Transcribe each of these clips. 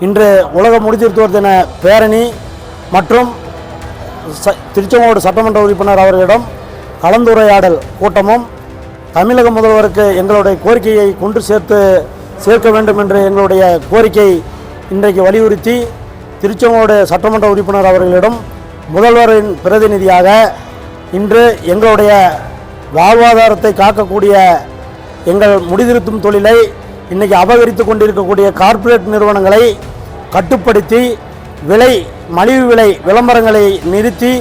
இன்று உலக முடித்திருத்துவர் தின பேரணி மற்றும் ச திருச்செங்கோடு சட்டமன்ற உறுப்பினர் அவர்களிடம் கலந்துரையாடல் கூட்டமும் தமிழக முதல்வருக்கு எங்களுடைய கோரிக்கையை கொண்டு சேர்த்து சேர்க்க வேண்டும் என்று எங்களுடைய கோரிக்கை இன்றைக்கு வலியுறுத்தி திருச்செங்கோடு சட்டமன்ற உறுப்பினர் அவர்களிடம் முதல்வரின் பிரதிநிதியாக இன்று எங்களுடைய வாழ்வாதாரத்தை காக்கக்கூடிய எங்கள் முடிதிருத்தும் தொழிலை இன்றைக்கி அபகரித்து கொண்டிருக்கக்கூடிய கார்ப்பரேட் நிறுவனங்களை கட்டுப்படுத்தி விலை மலிவு விலை விளம்பரங்களை நிறுத்தி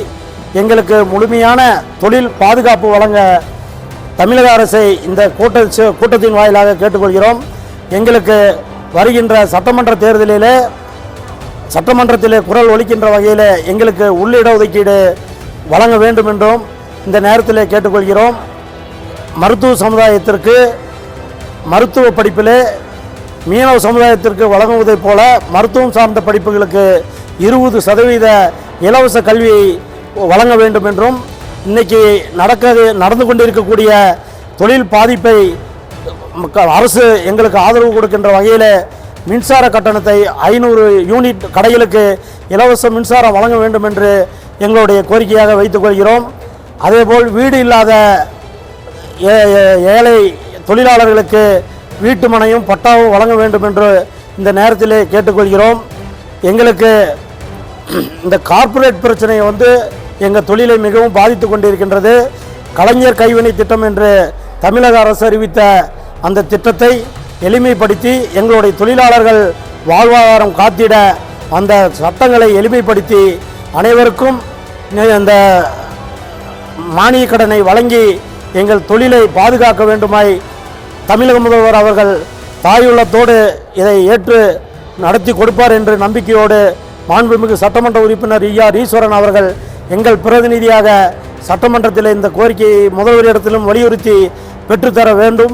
எங்களுக்கு முழுமையான தொழில் பாதுகாப்பு வழங்க தமிழக அரசை இந்த கூட்ட கூட்டத்தின் வாயிலாக கேட்டுக்கொள்கிறோம். எங்களுக்கு வருகின்ற சட்டமன்ற தேர்தலிலே சட்டமன்றத்திலே குரல் ஒலிக்கின்ற வகையில் எங்களுக்கு உள்ளிட ஒதுக்கீடு வழங்க வேண்டும் என்றும் இந்த நேரத்தில் கேட்டுக்கொள்கிறோம். மருத்துவ சமுதாயத்திற்கு மருத்துவ படிப்பிலே மீனவ சமுதாயத்திற்கு வழங்குவதைப் போல மருத்துவம் சார்ந்த படிப்புகளுக்கு இருபது சதவீத இலவச கல்வியை வழங்க வேண்டும் என்றும் இன்றைக்கி நடக்க நடந்து கொண்டிருக்கக்கூடிய தொழில் பாதிப்பை அரசு எங்களுக்கு ஆதரவு கொடுக்கின்ற வகையில் மின்சார கட்டணத்தை ஐநூறு யூனிட் கடைகளுக்கு இலவச மின்சாரம் வழங்க வேண்டும் என்று எங்களுடைய கோரிக்கையாக வைத்துக்கொள்கிறோம் அதேபோல் வீடு இல்லாத ஏ- ஏழை தொழிலாளர்களுக்கு வீட்டு மனையும் பட்டாவும் வழங்க வேண்டும் என்று இந்த நேரத்திலே கேட்டுக்கொள்கிறோம். எங்களுக்கு இந்த கார்ப்பரேட் பிரச்சனையை வந்து எங்கள் தொழிலை மிகவும் பாதித்து கொண்டிருக்கின்றது. கலைஞர் கைவினை திட்டம் என்று தமிழக அரசு அறிவித்த அந்த திட்டத்தை எளிமைப்படுத்தி எங்களுடைய தொழிலாளர்கள் வாழ்வாதாரம் காத்திட அந்த சட்டங்களை எளிமைப்படுத்தி அனைவருக்கும் அந்த இந்த மானிய கடனை வழங்கி எங்கள் தொழிலை பாதுகாக்க வேண்டுமாய் தமிழக முதல்வர் அவர்கள் தாயுள்ளத்தோடு இதை ஏற்று நடத்தி கொடுப்பார் என்று நம்பிக்கையோடு மாண்புமிகு சட்டமன்ற உறுப்பினர் ஈஆர் ஈஸ்வரன் அவர்கள் எங்கள் பிரதிநிதியாக சட்டமன்றத்தில் இந்த கோரிக்கையை முதல்வரிடத்திலும் வலியுறுத்தி பெற்றுத்தர வேண்டும்.